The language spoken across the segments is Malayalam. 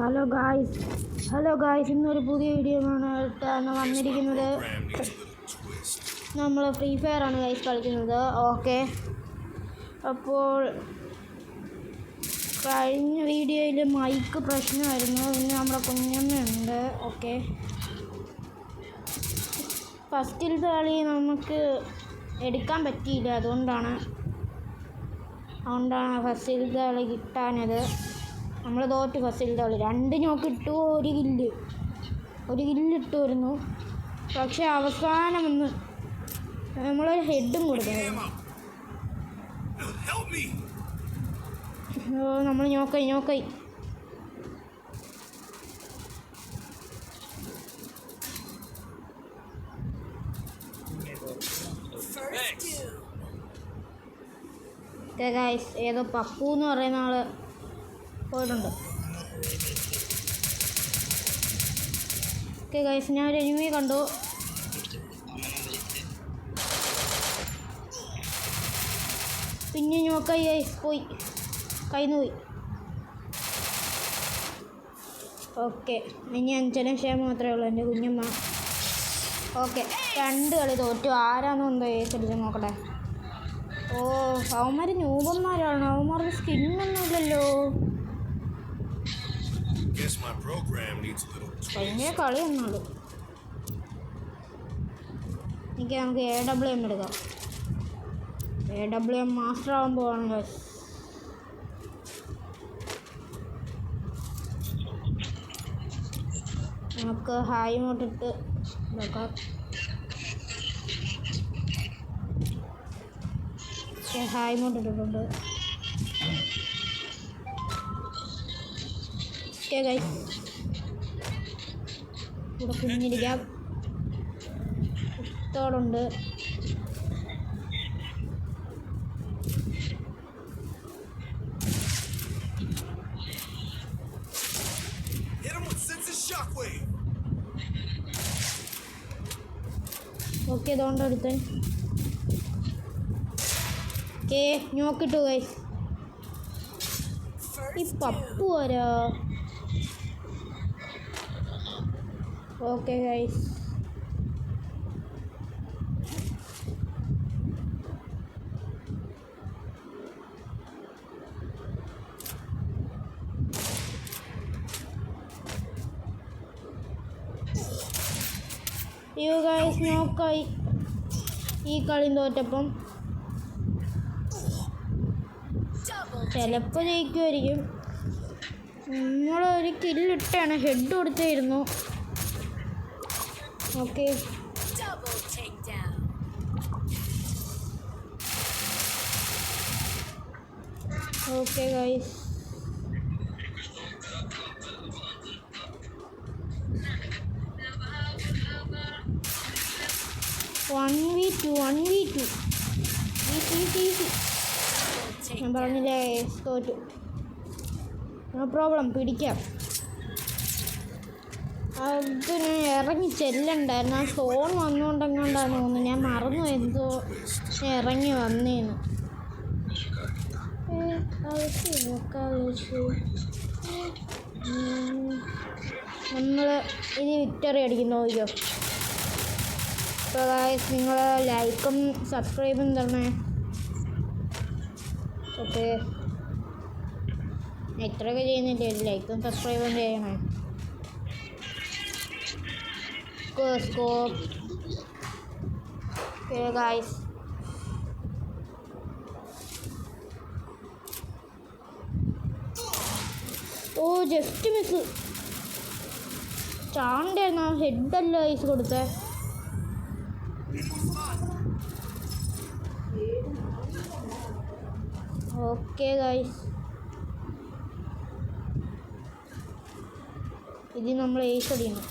ഹലോ ഗായ്സ് ഹലോ ഗായ്സ് ഇന്നൊരു പുതിയ വീഡിയോ ആണ് വന്നിരിക്കുന്നത്. നമ്മൾ ഫ്രീ ഫയർ ആണ് ഗൈസ് കളിക്കുന്നത്. ഓക്കെ അപ്പോൾ കഴിഞ്ഞ വീഡിയോയിൽ മൈക്ക് പ്രശ്നമായിരുന്നു. പിന്നെ നമ്മുടെ കുഞ്ഞമ്മയുണ്ട്. ഓക്കെ ഫസ്റ്റിലത്തെ കളി നമുക്ക് എടുക്കാൻ പറ്റിയില്ല. അതുകൊണ്ടാണ് അതുകൊണ്ടാണ് ഫസ്റ്റിലത്തെ കളി കിട്ടാനത് നമ്മൾ തോറ്റ് ഫസ്റ്റിലത്തെ കളി രണ്ട് ഞോക്ക് ഇട്ടു ഒരു കില്ല്. ഒരു കില്ല് ഇട്ടുമായിരുന്നു പക്ഷെ അവസാനം ഒന്ന് നമ്മളൊരു ഹെഡും കൊടുക്കുന്നു. നമ്മൾ ഞോക്കായി ഞോക്കായി. ഗായ്സ് ഏതോ പപ്പു എന്ന് പറയുന്ന ആൾ പോയിട്ടുണ്ട്. ഓക്കെ ഗൈസ് ഞാൻ ഒരു എനിമി കണ്ടു. പിന്നെ നോക്കായി ഗൈസ് പോയി. കയ്യിൽ പോയി. ഓക്കെ ഇനി അഞ്ചനും ക്ഷേമം മാത്രമേ ഉള്ളൂ എന്റെ കുഞ്ഞമ്മ. ഓക്കെ രണ്ട് കളി തോറ്റു. ആരാണെന്ന് ഏച്ചടിച്ച് നോക്കട്ടെ. ഓ അവന്മാർ ന്യൂബന്മാരാണ് അവന്മാരുടെ സ്കിന്നൊന്നും ഭയങ്കര കളി എന്നാൾ എനിക്ക് നമുക്ക് എ ഡബ്ല്യു എം എടുക്കാം. എ ഡബ്ല്യു എം മാസ്റ്റർ ആവാൻ പോവാണ് guys. നമുക്ക് ഹായ് മോട്ടിട്ട് നോക്കാം. ഹായ് മോട്ടിട്ടിട്ടുണ്ട് ഓക്കെ ഗൈസ് ഇവിടെ കുഞ്ഞിരിക്കാം shockwave. ഓക്കെ ഇതുകൊണ്ട് അടുത്തൻ ഓക്കെ നോക്കിട്ടു ഗൈസ് ഈ പപ്പു വരാ ഓക്കെ ഗൈസ് യു ഗൈസ് നോക്കായി ഈ കളി തോറ്റപ്പം ചിലപ്പോൾ ജയിക്കുമായിരിക്കും നമ്മളൊരു കില്ലിട്ടാണ് ഹെഡ് കൊടുത്തായിരുന്നു okay Double takedown. Okay guys one v two one v two easy easy easy Double ഞാൻ takedown. പറഞ്ഞില്ലേ തോറ്റു നോ പ്രോബ്ലം പിടിക്കാം അതിന് ഇറങ്ങി ചെല്ലണ്ടായിരുന്നു. ആ ഫോൺ വന്നുകൊണ്ടെങ്ങാണ്ടാണ് തോന്നുന്നു. ഞാൻ മറന്നു. എന്തോ ഇറങ്ങി വന്നേന്ന് നമ്മൾ ഇനി വിക്ടറി അടിക്കുന്നു നോക്കിയോ അപ്പോൾ നിങ്ങൾ ലൈക്കും സബ്സ്ക്രൈബും തരണേ. ഓക്കെ. ഇത്രയൊക്കെ ചെയ്യുന്നില്ലേ? ലൈക്കും സബ്സ്ക്രൈബും ചെയ്യണേ. Scope okay guys oh just miss ചാണ്ടായിരുന്നു ആ ഹെഡല്ല ഐസ് കൊടുത്തേ. ഓക്കെ ഗൈസ് ഇത് നമ്മൾ ഏസ് അടിക്കണം.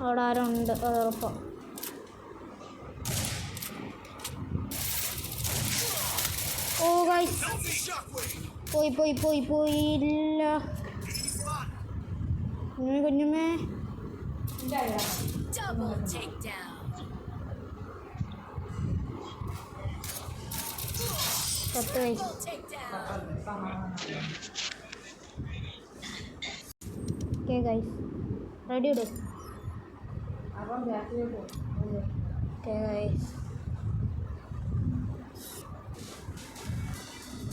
അവിടെ ആരോ ഉണ്ട് അത് ഓ ഗൈസ്. പോയി പോയി പോയി പോയി ഇല്ല. കുഞ്ഞുമേ കുഞ്ഞുമേ പത്ത് വയസ്സ്. ഓക്കെ ഗൈസ് റെഡി ഇടും. ഓക്കെ ഗൈസ്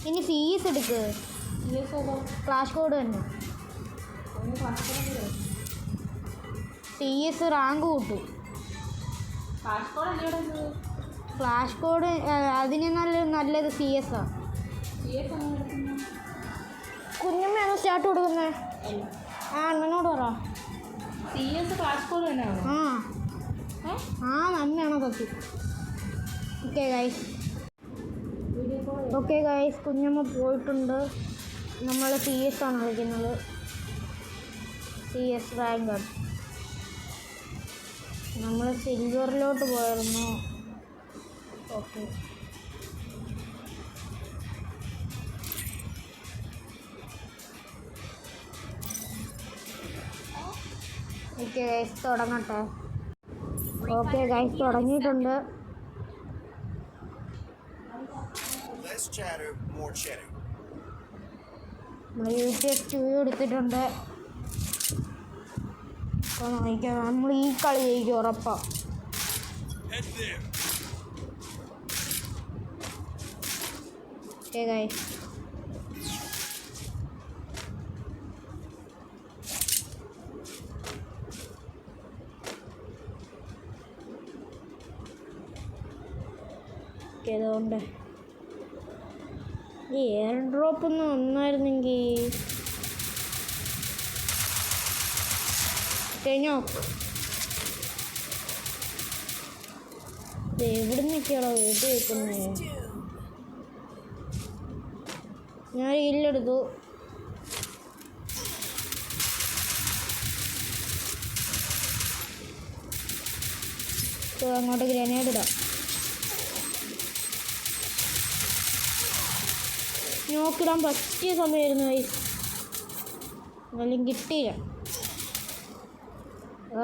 ഇനി ഫീസ് എടുക്ക്. ക്ലാഷ് കോഡ് തന്നെ. സി എസ് റാങ്ക് കൂട്ടും ഫ്ലാഷ് കോഡ് അതിന് നല്ല നല്ലത് സി എസ് ആ കുഞ്ഞമ്മയാണോ സ്റ്റാർട്ട് കൊടുക്കുന്നത് ആ അണ്ണനോട് പറ. സി എസ് തന്നെയാണോ? ആ. ആ നന്നാണോ സത്യം ഓക്കെ ഗൈസ് ഓക്കെ ഗൈസ് കുഞ്ഞമ്മ പോയിട്ടുണ്ട്. നമ്മൾ സി എസ് ആണ് കളിക്കുന്നത് സി എസ് റാങ്ക് നമ്മൾ സിൽവറിലോട്ട് പോയിരുന്നു. ഓക്കെ ഓക്കെ ഗൈസ് തുടങ്ങട്ടെ. ഓക്കെ ഗൈസ് തുടങ്ങിയിട്ടുണ്ട്. More cheddar. ടു എടുത്തിട്ടുണ്ട്. അപ്പോൾ നോക്കിയാൽ നമ്മൾ ഈ കളി ജയിക്കും ഉറപ്പാ. ഓക്കെ ഗൈസ് ഓക്കെ ഈ എയർ ഡ്രോപ്പ് ഒന്ന് വന്നായിരുന്നെങ്കിൽ കഴിഞ്ഞോ? എവിടെ നിൽക്കുകയാണോ വീട്ടിൽ വെക്കുന്നത്. ഞാൻ ഇല്ലെടുത്തു. അങ്ങോട്ട് ഗ്രനേഡ് ഇടാം. നോക്കിടാൻ പറ്റിയ സമയമായിരുന്നു വൈ എന്നാലും കിട്ടിയില്ല.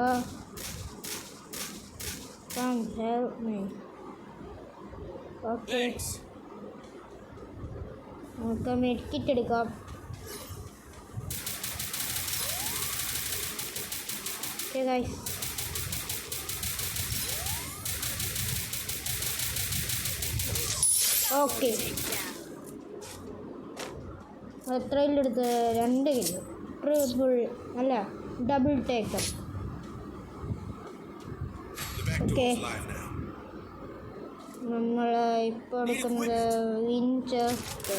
ആ. Come help me. Okay. നമുക്ക് മെഡിക്കിറ്റ് എടുക്കാം. ഓക്കെ ഗൈസ് ഓക്കെ എത്രയിലെടുത്ത്? രണ്ട് കിലോ. ട്രിപ്പിൾ അല്ല ഡബിൾ ടേക്കർ. ഓക്കെ. നമ്മൾ ഇപ്പോൾ എടുക്കുന്നത് വിൻചെസ്റ്റ്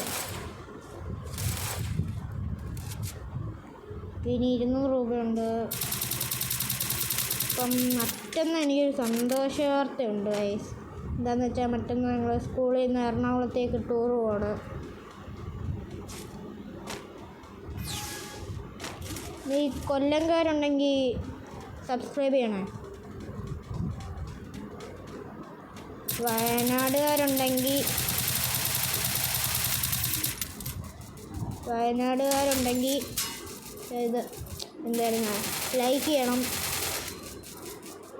പിന്നെ ഇരുന്നൂറ് രൂപയുണ്ട്. ഇപ്പം മറ്റൊന്ന് എനിക്കൊരു സന്തോഷ വാർത്തയുണ്ട് വയസ്സ് എന്താണെന്ന് വെച്ചാൽ മറ്റൊന്ന് ഞങ്ങൾ സ്കൂളിൽ നിന്ന് എറണാകുളത്തേക്ക് ടൂർ പോവാണ് ഈ കൊല്ലംകാരുണ്ടെങ്കിൽ സബ്സ്ക്രൈബ് ചെയ്യണേ. വയനാടുകാരുണ്ടെങ്കിൽ വയനാടുകാരുണ്ടെങ്കിൽ ഇത് എന്തായിരുന്നു? ലൈക്ക് ചെയ്യണം.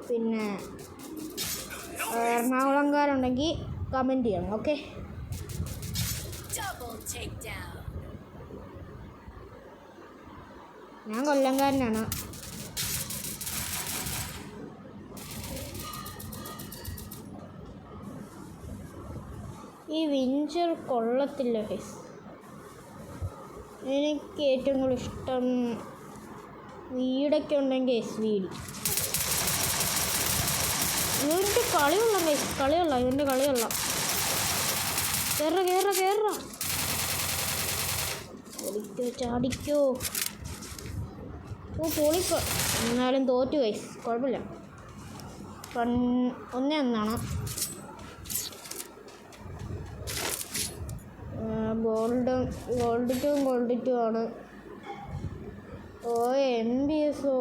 പിന്നെ എറണാകുളംകാരുണ്ടെങ്കിൽ കമന്റ് ചെയ്യണം ഓക്കെ ഞാൻ കൊല്ലംകാരനാണ്. ഈ വിഞ്ചർ കൊള്ളത്തില്ല ഫേസ് എനിക്ക് ഏറ്റവും കൂടുതൽ ഇഷ്ടം വീടൊക്കെ ഉണ്ടെങ്കിൽ എസ് വി ഡി ഇവന്റെ കളിയുള്ള ഫേസ് കളിയുള്ള ഇവന്റെ കളിയുള്ള കയറ കയറ കയറ ചാടിക്കോ. ഓ പൊളിക്കോ. എന്നാലും തോറ്റു വയസ്സ് കുഴപ്പമില്ല. ഒന്നേ ഒന്നാണ് gold gold two gold two ആണ്. ഓ എം ബി എസ് ഓ.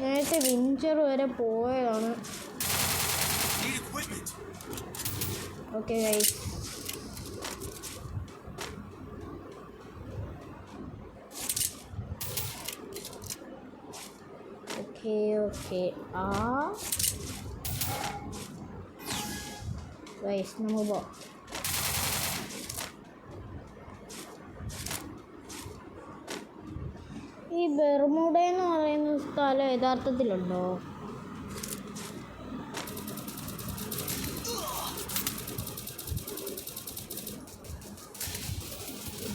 നേരത്തെ വിഞ്ചർ വരെ പോയതാണ്. ഓക്കെ ഗൈസ് ഓക്കെ ഓക്കെ ആ വൈഷ്ണവോ ഈ ബെർമുഡ എന്ന് പറയുന്ന സ്ഥലം യഥാർത്ഥത്തിലുണ്ടോ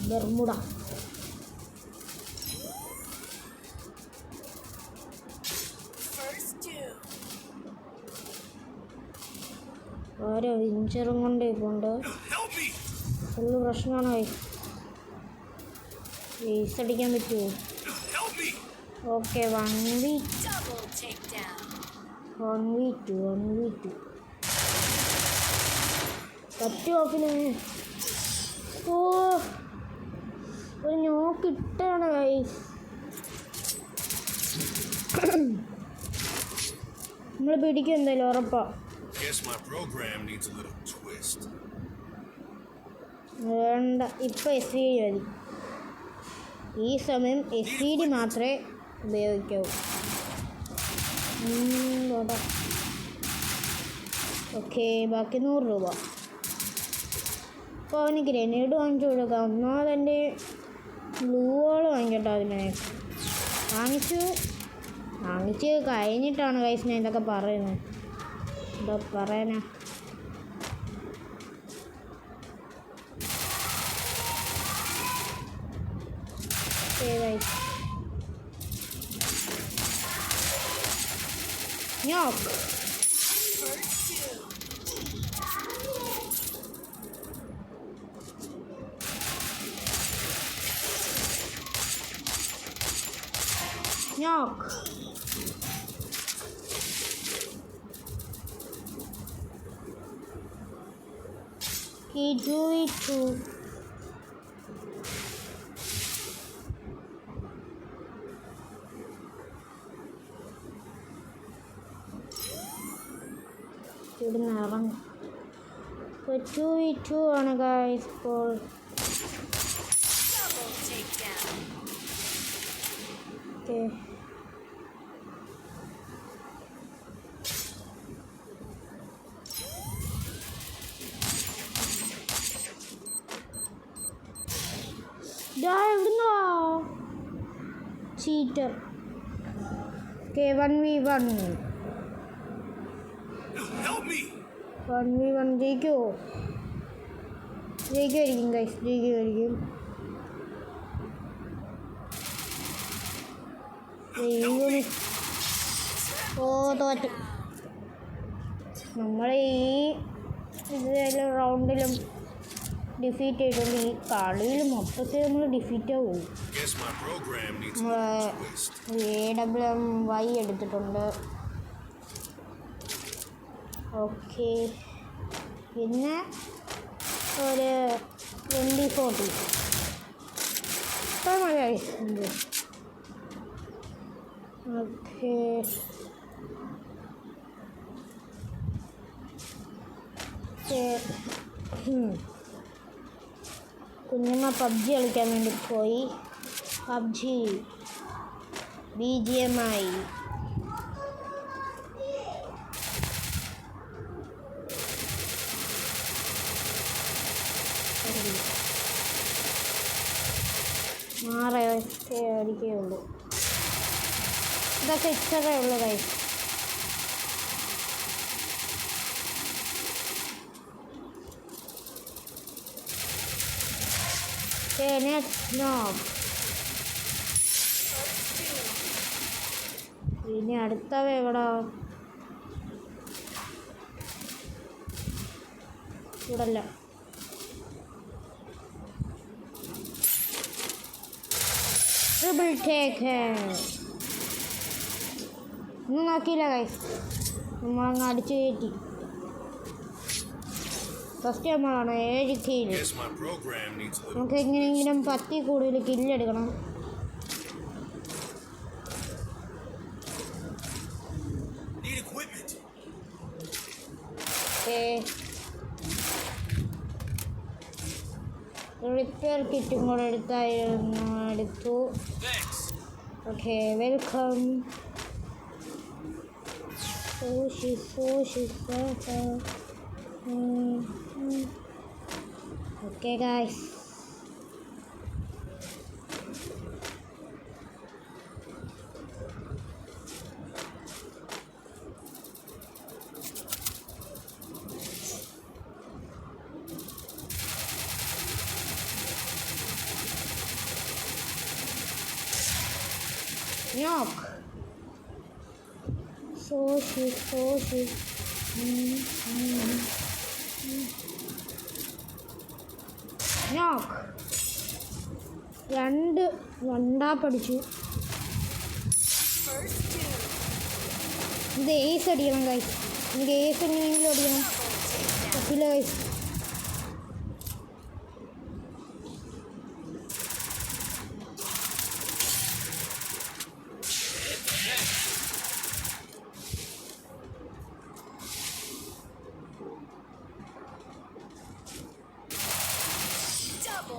ബെർമുഡ ഓരോ പോണ്ട്! ഫുള്ള് പ്രശ്നമാണ് വേസ് അടിക്കാൻ പറ്റുമോ okay one v. One v two one v two പറ്റുമോ പിന്നെ ഓ ഒരു നോക്കിട്ടാണ് ഗൈസ് നമ്മൾ പിടിക്കും എന്തായാലും ഉറപ്പാ Guess my program needs a little. വേണ്ട ഇപ്പോൾ എസ് സി ഡി മതി ഈ സമയം എസ് സി ഡി മാത്രമേ ഉപയോഗിക്കാവൂ ഓക്കെ ബാക്കി നൂറ് രൂപ. അപ്പോൾ അവന് ഗ്രനേഡ് വാങ്ങിച്ചു കൊടുക്കാം. ഒന്നാമത് എന്റെ ബ്ലൂ വാൾ വാങ്ങിക്കട്ടോ അതിനെ. വാങ്ങിച്ചു. വാങ്ങിച്ച് കഴിഞ്ഞിട്ടാണ് കൈസ് ഞാൻ ഇതൊക്കെ പറയുന്നത്. എന്താ പറയാനാ? Evet. Yuck! Yok. He do it too. with 2v2 on guys for Okay. Dive now. Cheater. Okay, 1v1. One v one ജയിക്കുമോ ജയിക്കുമായിരിക്കും ഗൈസ് ജയിക്കുമായിരിക്കും ദൈവമേ. ഓ തോറ്റു. നമ്മൾ ഈ ഇതിലും റൗണ്ടിലും ഡിഫീറ്റ് ചെയ്തുകൊണ്ട് ഈ കളിയിൽ മൊത്തത്തിൽ നമ്മൾ ഡിഫീറ്റ് ആവും. നമ്മൾ. എ ഡബ്ല്യു എം വൈ എടുത്തിട്ടുണ്ട്. ഓക്കെ. പിന്നെ ഒരു ട്വന്റി ഫോർട്ടി ഇത്ര മതിയായി. ഓക്കെ. കുഞ്ഞമ്മ പബ്ജി കളിക്കാൻ വേണ്ടി പോയി. PUBG. B G M I ഉള്ളൂ ഇതൊക്കെ ഇച്ചൊക്കെ ഉള്ളതായി കൈ ഇനി അടുത്തവ എവിടാ? ഇവിടല്ല. ട്രിപ്പിൾ ടേക്ക് ഒന്നും നോക്കിയില്ല ഗൈസ് നമ്മളങ്ങ് അടിച്ചു കയറ്റി. ഫസ്റ്റ് നമ്മളാണ് ഏഴ് little നമുക്ക് എങ്ങനെയെങ്കിലും പത്തി കൂടുതൽ കില്ലെടുക്കണം Need equipment. ഓക്കെ റിപ്പയർ കിറ്റും കൂടെ എടുത്തായിരുന്നു എടുത്തു Thanks. ഓക്കെ വെൽക്കം സൂഷി സൂഷി ഓക്കെ ഗായ്സ് നോക്ക് സോഷി സോഷി നോക്ക് രണ്ട് വണ്ടാ പഠിച്ചു. First two. ഇത് ഏസ് അടിക്കണം കൈസ് എനിക്ക് ഏസ് എങ്ങനെയെങ്കിലും അടിക്കണം. പറ്റില്ല കൈസ്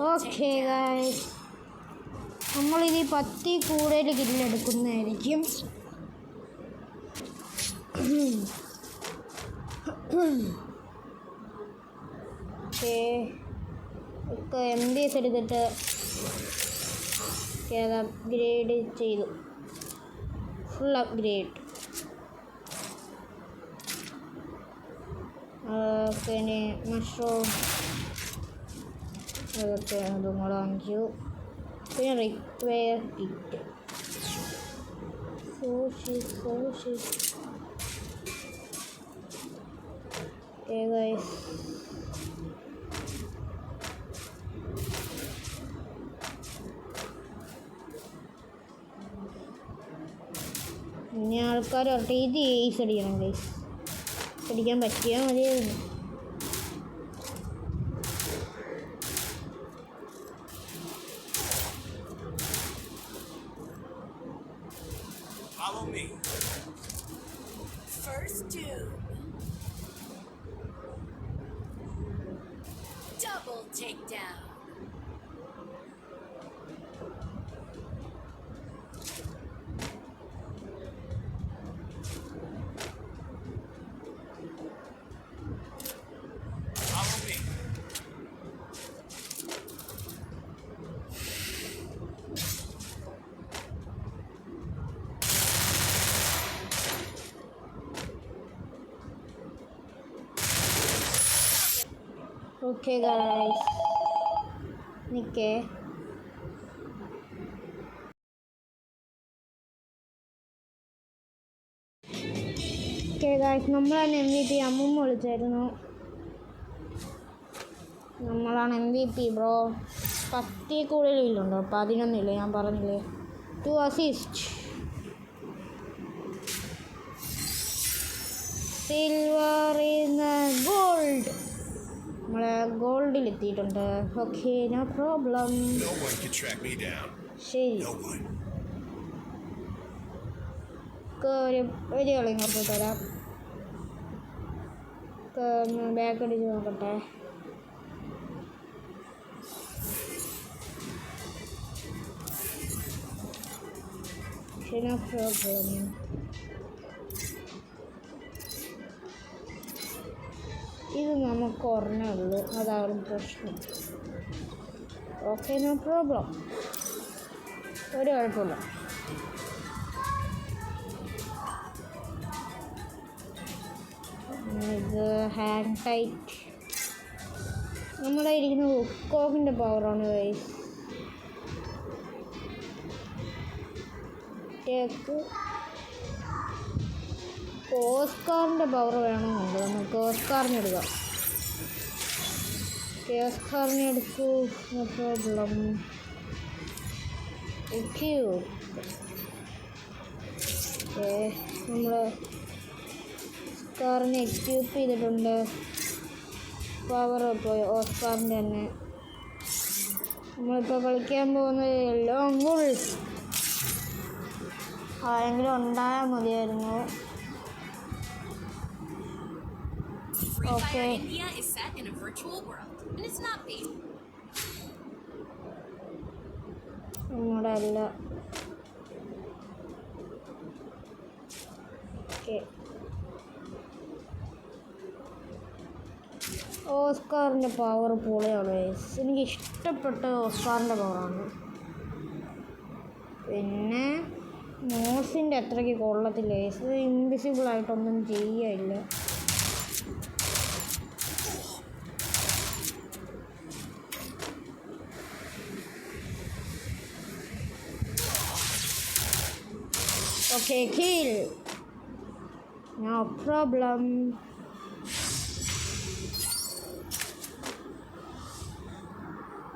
ഓക്കെ. ഗൈസ് നമ്മളിത് പത്തി കൂടുതൽ കില്ലെടുക്കുന്നതായിരിക്കും ഓക്കെ ഒക്കെ എം ബി എസ് എടുത്തിട്ട് അപ്ഗ്രേഡ് ചെയ്തു. ഫുൾ അപ്ഗ്രേഡ് ഓക്കെ മഷ്റൂം അതും കൂടെ വാങ്ങിച്ചു. പിന്നെ റിക്വയർ കിറ്റ് സൂഷി സൂഷി ഇനി ആൾക്കാർ പറട്ടെ ഇത് ഏസ് അടിക്കണം ഗൈസ് അടിക്കാൻ പറ്റിയാൽ മതിയായിരുന്നു Follow me. First two. Double takedown. Follow me. Okay guys നിൽക്കേ ഓക്കെ ഗൈസ് നമ്മളാണ് എം വി പി അമ്മൂമ്മ വിളിച്ചായിരുന്നു. നമ്മളാണ് എം വി പി ബ്രോ പത്തി കൂടുതലുണ്ടോ പതിനൊന്നില്ലേ? ഞാൻ പറഞ്ഞില്ലേ. Two assist silver in gold നമ്മൾ ഗോൾഡിൽ എത്തിയിട്ടുണ്ട് ഓക്കെ നോ പ്രോബ്ലം. ശരി. ഒരു ഒരു കളി ഇങ്ങോട്ട് തരാം. ബാക്ക് അടിച്ച് നോക്കട്ടെ. ശരി നോ പ്രോബ്ലം ഇത് നമുക്ക് ഒരെണ്ണേ ഉള്ളൂ. അതാണ് പ്രശ്നം. ഓക്കെ നോ പ്രോബ്ലം ഒരു കുഴപ്പമില്ല. ഇത് ഹാൻഡ് ടൈറ്റ് നമ്മുടെ ഇരിക്കുന്ന ഹുക്കോക്കിന്റെ പവറാണ് വൈസ് ടേക്ക് ഓസ്കാറിന്റെ പവർ വേണമെന്നുണ്ട്. നമുക്ക് ഓസ്കാറിന് എടുക്കാം. ഓസ്കാറിന് എടുക്കൂ നോ പ്രോബ്ലം നമ്മൾ ഓസ്കാറിനെ എക്യൂപ്പ് ചെയ്തിട്ടുണ്ട്. പവർ പോയി ഓസ്കാറിന്റെ തന്നെ. നമ്മളിപ്പോൾ കളിക്കാൻ പോകുന്നത് ലോങ് ഗുൾ ആരെങ്കിലും ഉണ്ടായാൽ മതിയായിരുന്നു. Fire Okay. India is set in a virtual world, and it's not based നമ്മുടെ ഓക്കെ ഓസ്കാറിന്റെ പവർ പൊളിയാണ്. എനിക്ക് ഇഷ്ടപ്പെട്ട ഓസ്കാറിന്റെ പവറാണ് പിന്നെ മോസിന്റെ അത്രയ്ക്ക് കൊള്ളത്തില്ല. ഇൻവിസിബിൾ ആയിട്ടൊന്നും ചെയ്യില്ല ഓക്കെ കിൽ നോ പ്രോബ്ലം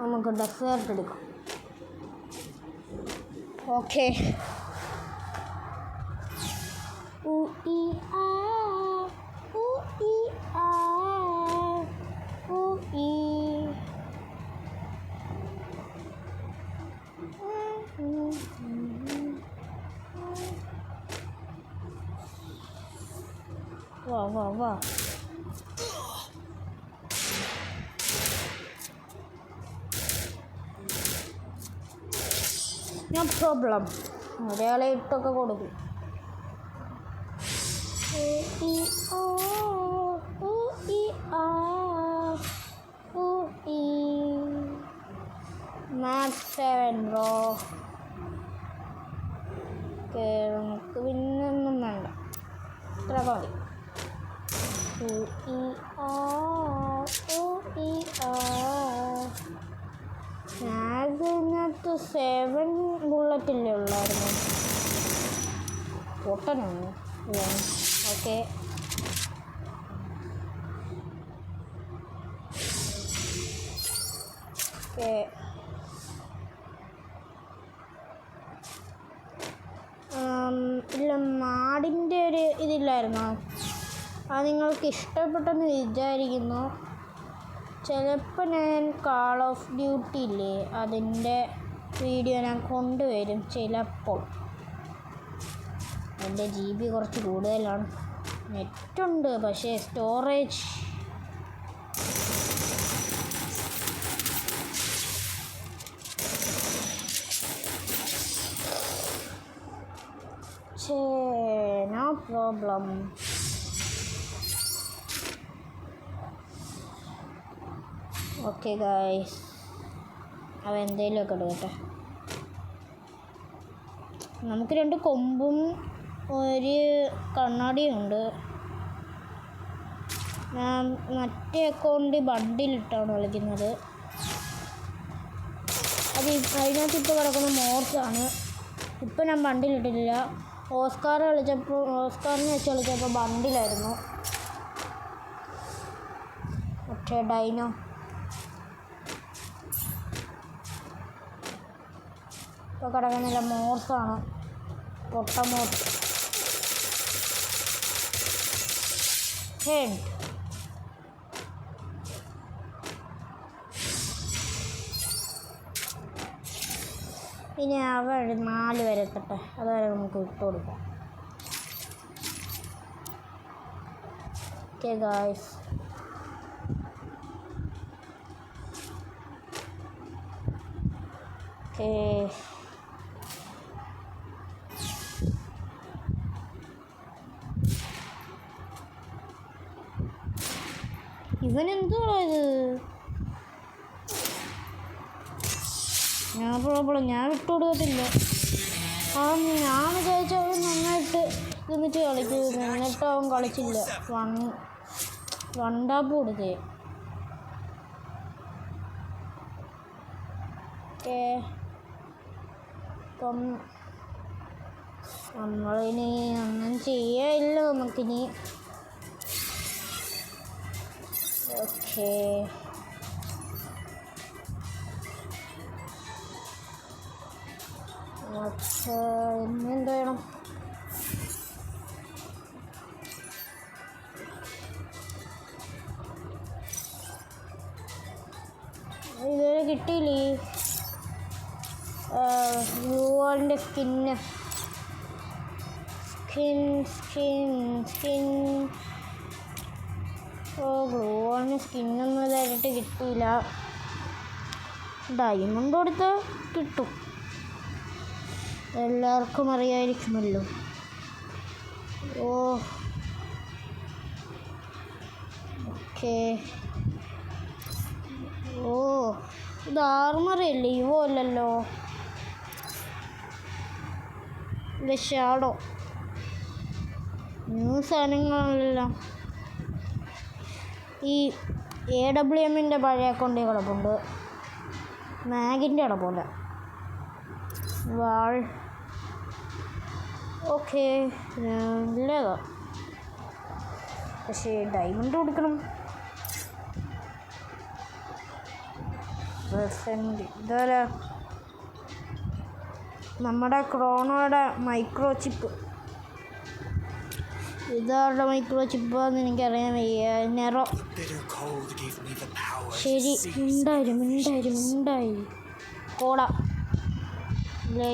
നമുക്ക് ഡെസേർട്ട് എടുക്കാം. ഓക്കെ വാ വാ ഞാൻ പ്രോബ്ലം ഒരാളെ ഇട്ടൊക്കെ കൊടുക്കും. മാത്സ് സെവൻ ബ്രോ നമുക്ക് പിന്നെ ഒന്നും വേണ്ട. ഇത്ര മതി. ഊ ഈ ആ ഊ ഈ ആ ഞാനതിനകത്ത് സെവൻ ബുള്ളറ്റില്ലേ ഉള്ളായിരുന്നു. പൊട്ടനാണ്. ഓക്കെ ഓക്കെ ഇല്ല മാടിന്റെ ഒരു ഇതില്ലായിരുന്നോ? അത് നിങ്ങൾക്ക് ഇഷ്ടപ്പെട്ടെന്ന് വിചാരിക്കുന്നു. ചിലപ്പോൾ ഞാൻ കാൾ ഓഫ് ഡ്യൂട്ടി ഇല്ലേ? അതിന്റെ വീഡിയോ ഞാൻ കൊണ്ടുവരും ചിലപ്പോൾ. എന്റെ ജി ബി കുറച്ച് കൂടുതലാണ്. നെറ്റുണ്ട് പക്ഷേ സ്റ്റോറേജ് ചേ നോ പ്രോബ്ലം ഓക്കെ ഗായ്സ് അവ എന്തേലുമൊക്കെ എടുക്കട്ടെ നമുക്ക് രണ്ട് കൊമ്പും ഒരു കണ്ണാടിയും ഉണ്ട്. ഞാൻ മറ്റേ അക്കൗണ്ട് ബണ്ടിലിട്ടാണ് കളിക്കുന്നത്. അത് അതിനകത്ത് ഇപ്പോൾ കിടക്കുന്ന മോർച്ചാണ് ഇപ്പം ഞാൻ ബണ്ടിലിട്ടില്ല ഓസ്കാർ കളിച്ചപ്പോൾ ഓസ്കാറിനെ വെച്ച് കളിച്ചപ്പോൾ ബണ്ടിലായിരുന്നു. പക്ഷേ ഡൈനോ ഇപ്പോൾ കിടക്കുന്നില്ല മോർസാണ് പൊട്ട മോർസ് ഹെഡ് ഇനി അവ നാല് വരെ എത്തട്ടെ. അതുവരെ നമുക്ക് ഇട്ട് കൊടുക്കാം. ഓക്കെ ഗായ്സ് ഓക്കെ വിട്ടുകൊടുക്കത്തില്ല ആ ഞാൻ വിചാരിച്ചു അവൻ നന്നായിട്ട് എന്നിട്ട് കളിക്കും എന്നിട്ട് അവൻ കളിച്ചില്ല. വൺ വൺ ടാപ്പ് കൊടുത്തേ. ഓക്കേ ഇപ്പം നമ്മളിനി ഒന്നും ചെയ്യാനില്ല നമുക്കിനി. ഓക്കേ. ഇനി എന്ത് ചെയ്യണം ഇതുവരെ കിട്ടിയില്ലേ? യുവാളിന്റെ സ്കിന്ന്. Skin skin skin. ഓ ഗ്ലൂവാളിന്റെ സ്കിന്നൊന്നും ഇതായിട്ട് കിട്ടിയില്ല. ഡയമണ്ട് കൊടുത്ത് കിട്ടും. എല്ലാവർക്കും അറിയായിരിക്കുമല്ലോ. ഓ. ഓക്കേ. ഓ. ഇത് ആർമറി അല്ലേ ഇവോ അല്ലല്ലോ ഇത് ഷാഡോ. ന്യൂ സാധനങ്ങളെല്ലാം. ഈ എ ഡബ്ല്യു എമ്മിന്റെ പഴയ അക്കൗണ്ടിൽ കിടപ്പുണ്ട്. മാഗിന്റെ കിടപ്പുണ്ട്. വാൾ. ഓക്കെ ഇല്ലതാ. പക്ഷേ ഡയമണ്ട് കൊടുക്കണം. ഇതാരാ? നമ്മുടെ ക്രോണോയുടെ മൈക്രോ ചിപ്പ് ഇതാരുടെ മൈക്രോ ചിപ്പാന്ന് എനിക്കറിയാൻ വയ്യ. നെറോ. ശരി ഉണ്ടായിരുന്നു ഉണ്ടായിരുന്നു ഉണ്ടായി കോട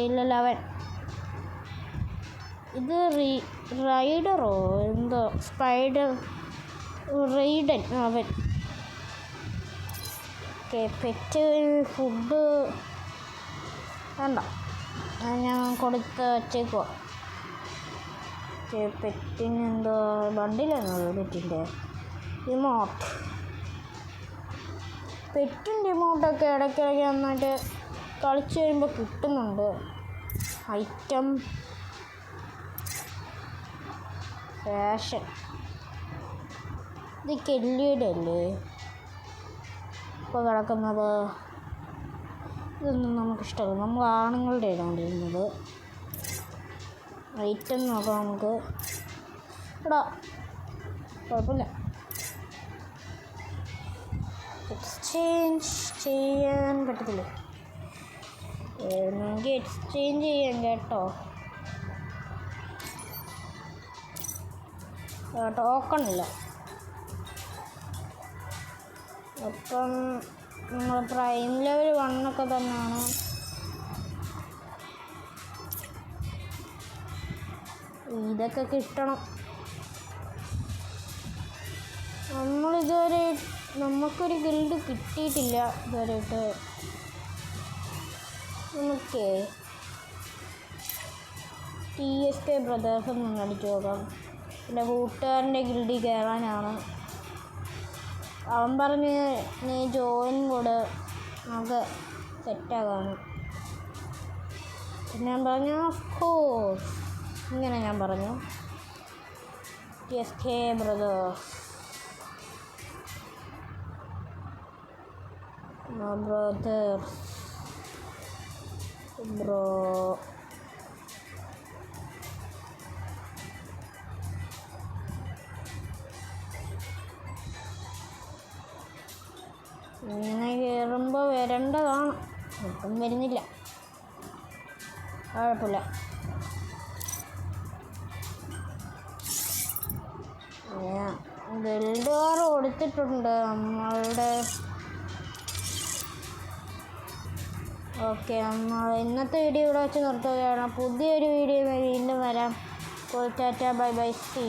ഇല്ല ലവൻ. ഇത് റീ റൈഡറോ? എന്തോ സ്പൈഡർ റൈഡൻ അവൻ. Okay pet food. വേണ്ട ഞാൻ കൊടുത്ത് വച്ചേക്കുവാ പെറ്റിന് എന്തോ ബണ്ടിലാണോ പെറ്റിന്റെ? ഇമോട്ട് പെറ്റിന്റെ ഇമോട്ടൊക്കെ ഇടയ്ക്കിടയ്ക്ക് നന്നായിട്ട് കളിച്ച് കഴിയുമ്പോൾ കിട്ടുന്നുണ്ട്. ഐറ്റം ഫാഷൻ ഇത് കെല്ലിയുടെ അല്ലേ ഇപ്പോൾ കിടക്കുന്നത് ഇതൊന്നും നമുക്കിഷ്ടമല്ല. നമ്മൾ ആണുങ്ങളുടെ ഇടാണ്ടിരുന്നത് എന്ന് നോക്കാം നമുക്ക് ഇടാ. കുഴപ്പമില്ല. എക്സ്ചേഞ്ച് ചെയ്യാൻ പറ്റത്തില്ല. എനിക്ക് എക്സ്ചേഞ്ച് ചെയ്യാൻ കേട്ടോ. ടോക്കൺ ഇല്ല അപ്പം നമ്മൾ പ്രൈം ലെവൽ വണ്ണൊക്കെ തന്നെയാണ്? ഇതൊക്കെ കിട്ടണം. നമ്മളിതുവരെ നമുക്കൊരു ഗിൽഡ് കിട്ടിയിട്ടില്ല ഇതുവരെയായിട്ട്. നമുക്ക് ടി എസ് കെ ബ്രദേഴ്സ് ഒന്ന് അടിച്ചു നോക്കാം പിന്നെ കൂട്ടുകാരന്റെ ഗിൽഡി കയറാനാണ് അവൻ പറഞ്ഞ് നീ ജോയിൻ കൂടെ. നമുക്ക് സെറ്റാകാണ് പിന്നെ ഞാൻ പറഞ്ഞു ഓഫ് കോഴ്സ് ഇങ്ങനെ ഞാൻ പറഞ്ഞു. S K brothers My brothers. ഇങ്ങനെ കയറുമ്പോൾ വരേണ്ടതാണ് ഒട്ടും വരുന്നില്ല. കുഴപ്പമില്ല. ബിൽഡ് കാർ കൊടുത്തിട്ടുണ്ട് നമ്മളുടെ ഓക്കെ നമ്മൾ ഇന്നത്തെ വീഡിയോ ഇവിടെ വെച്ച് നിർത്തുകയാണ്. പുതിയൊരു വീഡിയോ വീണ്ടും വരാം. Tata bye bye. സീ